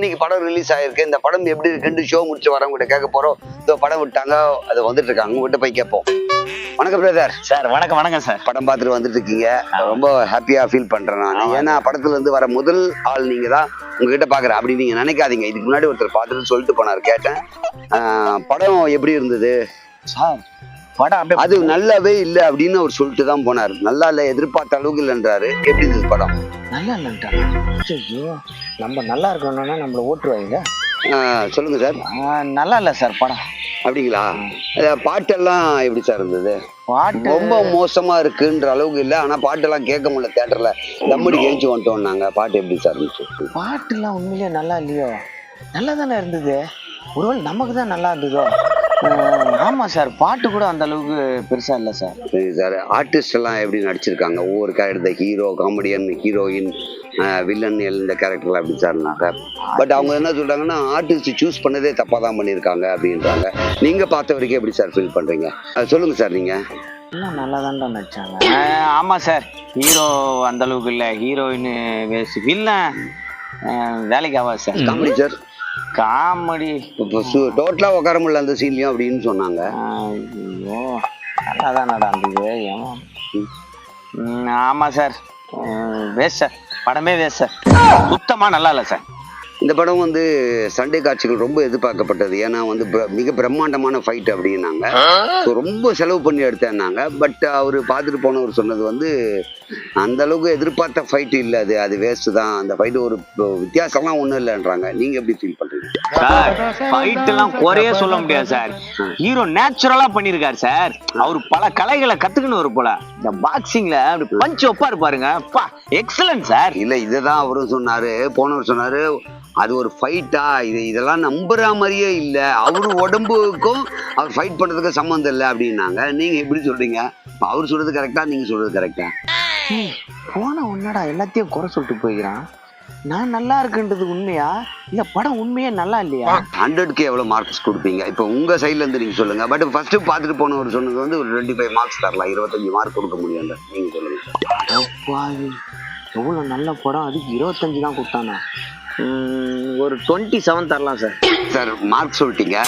இன்னைக்கு படம் ரிலீஸ் ஆயிருக்கு. இந்த படம் எப்படி இருக்குன்னு ஷோ முடிச்சு வரவங்க கேட்க போறோம். இதோ படம் விட்டாங்க. அது வந்துட்டு இருக்காங்க உங்ககிட்ட போய் கேட்போம். வணக்கம் பிரதர் சார் வணக்கம் வணக்கம் சார். படம் பார்த்துட்டு வந்துட்டு இருக்கீங்க ரொம்ப ஹாப்பியா ஃபீல் பண்றேன் நான். ஏன்னா படத்துல இருந்து வர முதல் ஆள் நீங்க தான் உங்ககிட்ட பாக்குறேன் அப்படி நீங்க நினைக்காதீங்க. இதுக்கு முன்னாடி ஒருத்தர் பார்த்துட்டு சொல்லிட்டு போனார். கேட்டேன். படம் எப்படி இருந்தது? சார் படம் அது நல்லாவே இல்லை அப்படின்னு அவர் சொல்லிட்டு தான் போனார். நல்லா இல்லை எதிர்பார்த்த அளவுக்கு இல்லைன்றாரு. எப்படி இருந்தது படம்? நல்லா ஐயோ நம்ம நல்லா இருக்கணும்னா நம்மள ஓட்டுருவாங்க சொல்லுங்க சார். நல்லா இல்லை சார் படம். அப்படிங்களா? பாட்டெல்லாம் எப்படி சார் இருந்தது? பாட்டு ரொம்ப மோசமா இருக்குன்ற அளவுக்கு இல்லை ஆனா பாட்டெல்லாம் கேட்க முடியல தேட்டர்ல. தம்மடி கேஞ்சு வந்துட்டோம் நாங்க பாட்டு எப்படி சார் இருந்துச்சு? பாட்டுலாம் உண்மையிலேயே நல்லா இல்லையோ? நல்லா தானே இருந்தது. ஒருவேளை நமக்கு தான் நல்லா இருந்ததோ? ஆமா சார் பாட்டு கூட அந்த அளவுக்கு பெருசா இல்லை சார். சரி சார் ஆர்டிஸ்ட் எல்லாம் எப்படி நடிச்சிருக்காங்க? ஒவ்வொரு character hero comedian heroine villain இந்த கேரக்டர்லாம் எப்படி சார் சார் பட் அவங்க என்ன சொல்றாங்கன்னா ஆர்டிஸ்ட் சூஸ் பண்ணதே தப்பா தான் பண்ணியிருக்காங்க அப்படின்றாங்க. நீங்க பார்த்த வரைக்கும் எப்படி சார் ஃபீல் பண்றீங்க? சொல்லுங்க சார் நீங்க. நல்லா தான்டா நடிச்சாங்க. ஆமா சார் ஹீரோ அந்த அளவுக்கு இல்லை. Heroine waste. வில்லன் வேலைக்கு ஆகாது சார். Comedy sir comedy. இப்போ டோட்டலா உட்கார முடியல அந்த சீன்லயும் அப்படின்னு சொன்னாங்க. ஐயோ நல்லா தான் நடந்தது ஏமா ம், ஆமா சார். வேஸ்ட் சார் படமே வேஸ்ட் சார் சுத்தமா நல்லா இல்லை சார். இந்த படம் வந்து சண்டே காட்சிகள் ரொம்ப எதிர்பார்க்கப்பட்டது. ஏன்னா வந்து பிர- மிக பிரம்மாண்டமான ஃபைட் அப்படின்னாங்க. ஸோ ரொம்ப செலவு பண்ணி எடுத்தேன்னாங்க. பட் அவர் பார்த்துட்டு போனவர் சொன்னது வந்து அந்த அளவுக்கு எதிர்பார்த்த ஃபைட் இல்லை அது. அது வேஸ்ட் தான். அந்த ஃபைட் ஒரு வித்தியாசம்லாம் ஒன்றும் இல்லைன்றாங்க. நீங்க எப்படி ஃபீல் பண்றீங்க? சார் ஃபைட் எல்லாம் குறைய சொல்ல முடியாது சார். ஹீரோ நேச்சுரலா பண்ணிருக்காரு சார். அவர் பல கலைகளை கத்துக்கணும் ஒரு போல. இந்த பாக்ஸிங்ல அப்படி பஞ்ச் வைப்பாரு பாருங்க. பா எக்ஸலன்ட் சார். இல்லை இதை தான் அவரும் சொன்னாரு போனவர் சொன்னாரு அது ஒரு ஃபைட்டா இது இதெல்லாம் நம்புற மாதிரியே இல்லை. அவரு உடம்புக்கும் அவர் ஃபைட் பண்றதுக்கு சம்மந்தம் இல்லை அப்படின்னாங்க. நீங்க எப்படி சொல்றீங்க? அவர் சொல்றது கரெக்டா நீங்க சொல்றது கரெக்டா போன உன்னடா எல்லாத்தையும் குறை சொல்லிட்டு போய்க்கிறான். நான் நல்லா இருக்குன்றது உண்மையா? இல்ல படம் உண்மையே நல்லா இல்லையா? ஹண்ட்ரட்க்கு எவ்வளோ மார்க்ஸ் கொடுப்பீங்க? இப்போ உங்க சைட்ல இருந்து நீங்க சொல்லுங்க. பட் ஃபர்ஸ்ட் பார்த்துட்டு போனவர் சொன்னது வந்து ஒரு டுவெண்ட்டி ஃபைவ் மார்க்ஸ் தரலாம். இருபத்தஞ்சு மார்க் கொடுக்க முடியும் நீங்க சொல்லுங்க. எவ்வளவு நல்ல படம். அதுக்கு இருபத்தஞ்சு தான் கொடுத்தானா? ஒரு டுவெண்ட்டி செவன் தரலாம் சார் சார் மார்க் சொல்லிட்டீங்க.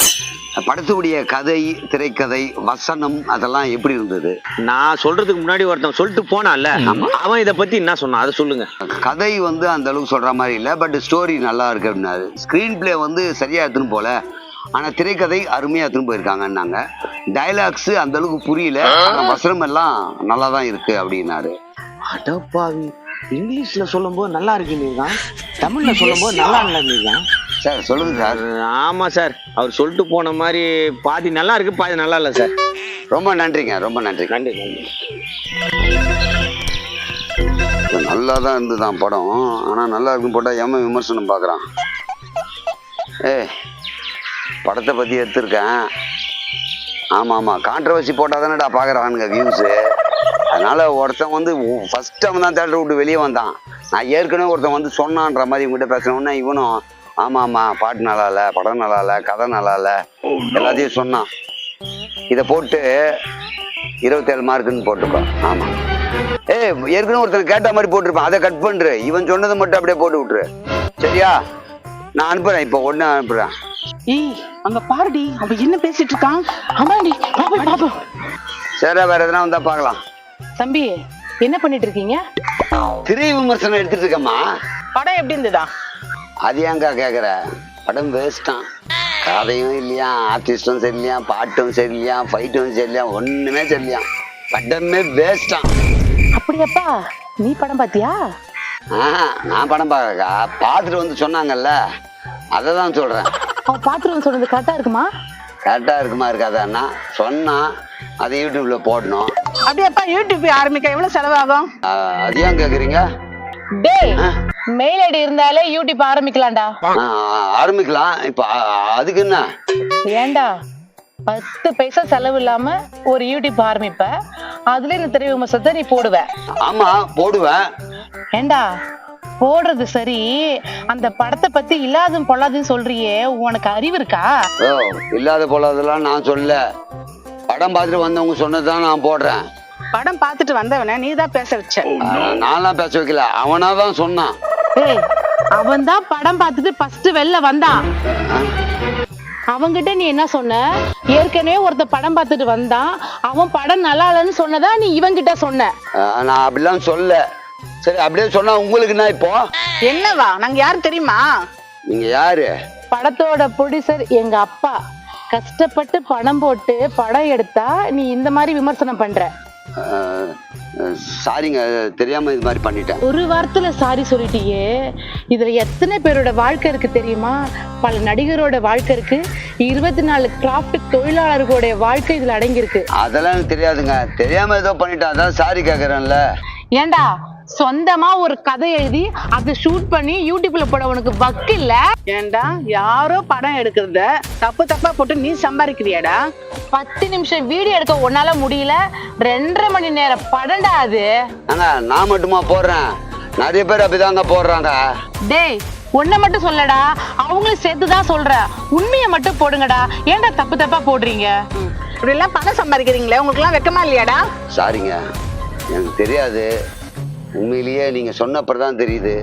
படத்துடைய கதை திரைக்கதை வசனம் அதெல்லாம் எப்படி இருந்தது? நான் சொல்றதுக்கு முன்னாடி ஒருத்தன் சொல்லிட்டு போனான்ல. அவன் இத பத்தி என்ன சொன்னான்? அதை சொல்லுங்க. கதை வந்து அந்த அளவுக்கு சொல்ற மாதிரி இல்லை பட் ஸ்டோரி நல்லா இருக்கு அப்படின்னாரு. ஸ்க்ரீன் பிளே வந்து சரியா எடுத்துன்னு போல ஆனா திரைக்கதை அருமையா எடுத்துன்னு போயிருக்காங்கன்னாங்க. டைலாக்ஸ் அந்த அளவுக்கு புரியல ஆனா வசனம் எல்லாம் நல்லா தான் இருக்கு அப்படின்னாரு. அடப்பாவி. இங்கிலீஷ்ல சொல்லும்போது நல்லா இருக்கு நீதான். தமிழ்ல சொல்லும்போது நல்லா இல்லை நீதான். சார் சொல்லுங்க சார். ஆமா சார். அவர் சொல்லிட்டு போன மாதிரி பாதி நல்லா இருக்கு பாதி நல்லா இல்லை சார். ரொம்ப நன்றிங்க ரொம்ப நன்றி. நன்றி நன்றி. நல்லா தான் இருந்துதான் படம். ஆனால் நல்லா இருக்குன்னு போட்டால் ஏமா விமர்சனம் பார்க்குறான் ஏ படத்தை பற்றி எடுத்திருக்கேன். ஆமாம் ஆமாம் கான்ட்ரவர்சி போட்டால் தானேடா பார்க்குறானுங்க வியூஸு அதனால் ஒருத்தன் வந்து ஃபஸ்ட் டைம் தான் தேட்டர் விட்டு வெளியே வந்தான். நான் ஏற்கனவே ஒருத்தன் வந்து சொன்னான்ற மாதிரி உங்ககிட்ட பேசுனோன்னே இவனும் ஆமாம் ஆமாம் பாட்டு நல்லா இல்லை படம் நல்லா இல்லை கதை நல்லா இல்லை எல்லாத்தையும் சொன்னான். இதை போட்டு இருபத்தேழு மார்க்குன்னு போட்டுக்கோ. ஆமாம் ஏய் ஏற்கனவே ஒருத்தன் கேட்ட மாதிரி போட்டிருப்பான். அதை கட் பண்ணுரு இவன் சொன்னதை மட்டும் அப்படியே போட்டு விட்டுரு. சரியா? நான் அனுப்புறேன். இப்போ ஒன்று அனுப்புறேன். ஏய் அங்க பாருடி. அவன் என்ன பேசிட்டு இருக்கான் அம்மாடி பாப்போம் பாப்போம் சரி வேற எதனா வந்தா பார்க்கலாம். தம்பி என்ன பண்ணிட்டு இருக்கீங்க திரை விமர்சனம் எடுத்துட்டு இருக்கம்மா. படம் எப்படி இருந்ததா? அது ஏங்கா கேட்குற படம் வேஸ்ட்டான் கதையும் இல்லையா ஆர்டிஸ்டும் சரியில்லையா பாட்டும் சரியில்லையா ஃபைட்டும் சரியில்லையா ஒன்றுமே சரியில்லையா. படமே வேஸ்ட்டான் அப்படியாப்பா நீ படம் பாத்தியா? ஆ நான் படம் பார்க்கக்கா பார்த்துட்டு வந்து சொன்னாங்கல்ல அதை தான் சொல்கிறேன் அவன் பாத்துருவன் சொன்னது கரெக்டா இருக்குமா? கரெக்டாக இருக்குமா இருக்காதான்னா சொன்னான் அதை யூடியூப்ல போடணும். அப்படியாப்பா யூடியூப் ஆரம்பிக்க எவ்வளவு செலவாகும்? அது ஏன் கேட்குறீங்க டேய் மெயில் ஐடி இருந்தாலே யூடியூப் ஆரம்பிக்கலாம்டா. ஆரம்பிக்கலாம். இப்போ அதுக்கு என்ன? ஏன்டா? பத்து பைசா செலவு இல்லாம ஒரு யூடியூப் ஆரம்பிப்ப. அதுல இந்த திரை விமர்சனத்தை நீ போடுவ. ஆமாம் போடுவேன் ஏண்டா போடுறது சரி. அந்த படத்தை பத்தி இல்லாதும் பொல்லாதுன்னு சொல்றியே. உனக்கு அறிவு இருக்கா? ஓ இல்லாத போலாதெல்லாம் நான் சொல்ல படம் பார்த்துட்டு வந்தவங்க சொன்னதுதான் நான் போடுறேன். படம் பார்த்துட்டு வந்தவன நீ தான் பேச வச்ச. ஆ, நான்லாம் பேச வைக்கல. அவனா தான் சொன்னான். ஏய் அவன் தான் படம் பார்த்துட்டு ஃபர்ஸ்ட் வெளில வந்தான். அவங்கிட்ட நீ என்ன சொன்ன? ஏற்கனவே ஒருத்த படம் பார்த்துட்டு வந்தான். அவன் படம் நல்லா இல்லைன்னு சொன்னதா நீ இவன்கிட்ட சொன்ன? நான் அப்படிலாம் சொல்ல சரி அப்படியே சொன்னா உங்களுக்கு என்ன இப்போ? என்னவா? நாங்க யாரும் தெரியுமா? நீங்க யாரு? படத்தோட ப்ரொடியூசர் எங்க அப்பா. கஷ்டப்பட்டு பணம் போட்டு படம் எடுத்தா நீ இந்த மாதிரி விமர்சனம் பண்ற. சாரிங்க தெரியாம இது மாதிரி பண்ணிட்டேன். ஒரு வாரத்துல சாரி சொல்லிட்டியே. இதுல எத்தனை பேரோட வாழ்க்கை இருக்கு தெரியுமா? பல நடிகரோட வாழ்க்கை இருக்கு. இருபத்தி நாலு கிராஃப்ட் தொழிலாளர்களுடைய வாழ்க்கை இதுல அடங்கியிருக்கு. அதெல்லாம் எனக்கு தெரியாதுங்க. தெரியாம ஏதோ பண்ணிட்டேன். அதான் சாரி கேக்குறேன்ல. ஏண்டா? சொந்தமா ஒரு கதை எழுதி அதை ஷூட் பண்ணி யூடியூப்ல போட உனக்கு வக்கு இல்ல ஏன்டா யாரோ படம் எடுக்கிறத தப்பு தப்பா போட்டு நீ சம்பாதிக்கிறியாடா? பத்து நிமிஷம் வீடியோ எடுக்க உன்னால முடியல. ரெண்டரை மணி நேரம் படம்டா அது. ஆனா நான் மட்டுமா போடுறேன்? நிறைய பேர் அப்படிதாங்க போடுறாங்க. டேய் உன்னை மட்டும் சொல்லடா. அவங்களும் சேர்த்து தான் சொல்ற. உண்மையை மட்டும் போடுங்கடா. ஏன்டா தப்பு தப்பா போடுறீங்க? இப்படி எல்லாம் பணம் சம்பாதிக்கிறீங்களே உங்களுக்கு எல்லாம் வெக்கமா இல்லையாடா? சாரிங்க எனக்கு தெரியாது. உண்மையிலேயே நீங்கள் சொன்னப்பறம் தான் தெரியுது.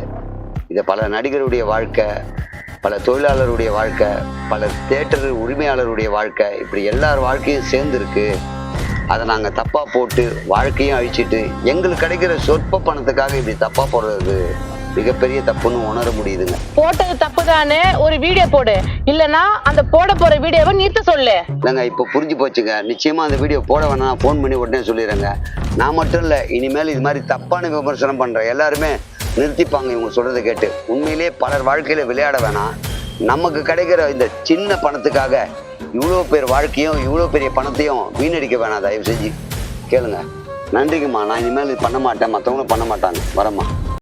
இது பல நடிகருடைய வாழ்க்கை பல தொழிலாளருடைய வாழ்க்கை பல தேட்டர் உரிமையாளருடைய வாழ்க்கை இப்படி எல்லார் வாழ்க்கையும் சேர்ந்துருக்கு. அதை நாங்கள் தப்பாக போட்டு வாழ்க்கையும் அழிச்சிட்டு எங்களுக்கு கிடைக்கிற சொற்ப பணத்துக்காக இப்படி தப்பாக போடுறது மிகப்பெரிய தப்புன்னு உணர முடியுதுங்க. போட்டது தப்புதானே? ஒரு வீடியோ போடு. இல்லனா அந்த போட போற வீடியோவை நிறுத்த சொல்லு. இல்லைங்க இப்போ புரிஞ்சு போச்சுங்க. நிச்சயமாக அந்த வீடியோ போட வேணாம். ஃபோன் பண்ணி உடனே சொல்லிடுறேங்க. நான் மட்டும் இல்லை இனிமேல் இது மாதிரி தப்பான விமர்சனம் பண்ணுற எல்லாருமே நிறுத்திப்பாங்க இவங்க சொல்கிறத கேட்டு. உண்மையிலேயே பலர் வாழ்க்கையில் விளையாட வேணாம். நமக்கு கிடைக்கிற இந்த சின்ன பணத்துக்காக இவ்வளோ பேர் வாழ்க்கையும் இவ்வளோ பெரிய பணத்தையும் வீணடிக்க வேணாம். தயவு செஞ்சு கேளுங்க. நன்றிங்கம்மா. நான் இனிமேல் இது பண்ண மாட்டேன். மற்றவங்களும் பண்ண மாட்டாங்க. வரேம்மா.